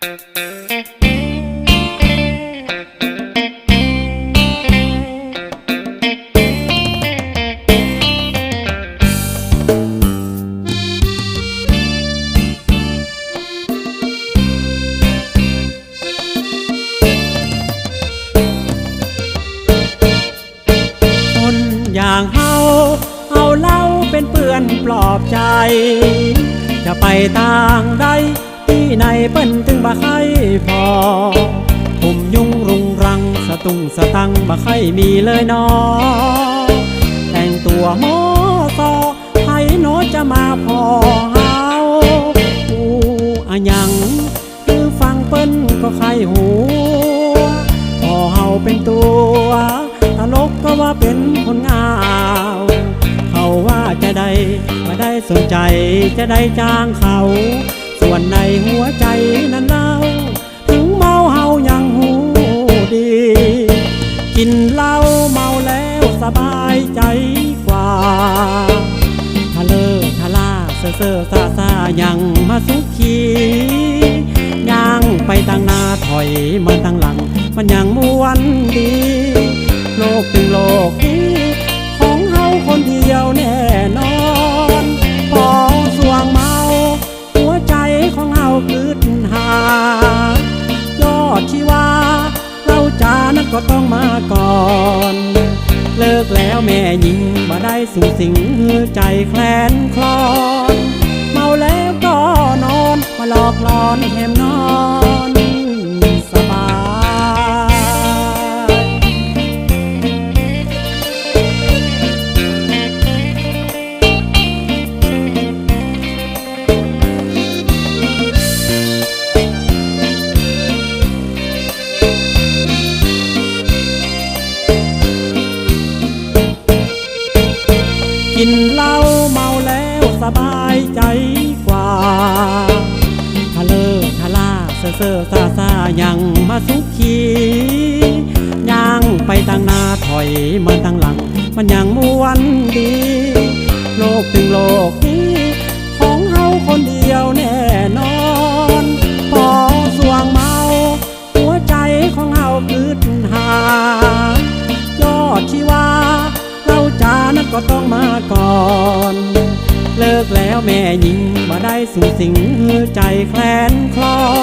คนอย่างเฮาเอาเหล้าเป็นเปื่อนปลอบใจ จะไปต่างใดที่ไหนเปิ้น บ่ใครพอ ผมยุ่งรุงรังสะตุ้งสะตังบ่ใครมีเลยนอ แต่งตัวหมอซอให้โนจะมาพอเฮาอูอะหยังคือฟังเปิ้นก็ใครหูพอเฮาเป็นตัวตลกก็ว่าเป็นคนงาวเขาว่าจะได้มาได้สนใจจะได้จ้างเขา ส่วนในหัวใจนั้นเล่าถึงเมาเฮายังหูดี กินเหล้าเมาแล้วสบายใจกว่าทะเลทะลาเซ่อเซ่อซาซายังมาสุขีย่างไปตั้งหน้าถอยมาตั้งหลัง มันยังม้วนดี โลกถึงโลกนี้ของเฮาคนเดียวแน่นอน ต้องมาก่อน เลิกแล้วแม่ยิงมาได้สู่สิงใจแคลนคลอน เมาแล้วก็นอนมาหลอกหลอนแหม บายใจกว่าทะเลทะลาเซ่อเซ่อซาซายังมาสุขีย่างไปตั้งหน้าถอยมาตั้งหลัง มันยังม้วนดี โลกถึงโลก แม่หญิงมาได้สูงสิงใจแคลนคลอ